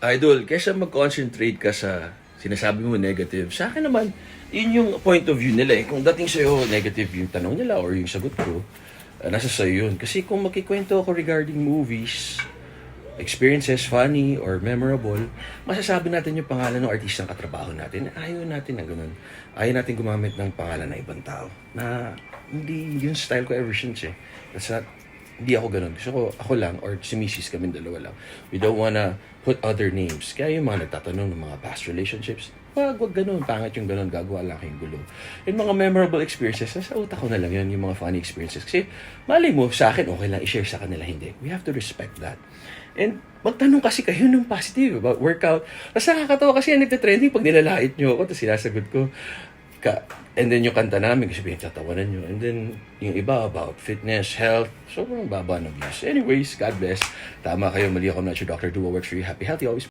Idol, kaysa mag-concentrate ka sa sinasabi mo negative, sa akin naman, yun yung point of view nila eh. Kung dating sa'yo negative yung tanong nila or yung sagot ko, ah, nasa sa'yo yun. Kasi kung makikwento ako regarding movies, experiences, funny or memorable, masasabi natin yung pangalan ng artistang katrabaho natin. Ayaw natin na ganun. Ayaw natin gumamit ng pangalan ng ibang tao. Na hindi yung style ko ever since eh. That's not, hindi ako ganun. Gusto ko, ako lang, or si Mrs. kami dalawa lang. We don't wanna put other names. Kaya yung mga nagtatanong ng mga past relationships, wag, wag ganun. Pangit yung ganun. Gagawa lang kayong gulo. Yung mga memorable experiences, nasa utak ko na lang yun, yung mga funny experiences. Kasi, malay mo, sa akin, okay lang i-share sa kanila. Hindi. We have to respect that. And magtanong kasi kayo ng positive about workout. Tapos nakakatawa kasi yan nagtitrending pag nilalait nyo ako, tapos sinasagot ko. Ka, and then yung kanta namin, kasi pinagtatawanan nyo. And then yung iba about fitness, health, sobrang baba ng views. Anyways, God bless. Tama kayo, mali ako, I'm not your doctor. Do what works for you. Happy, healthy, always.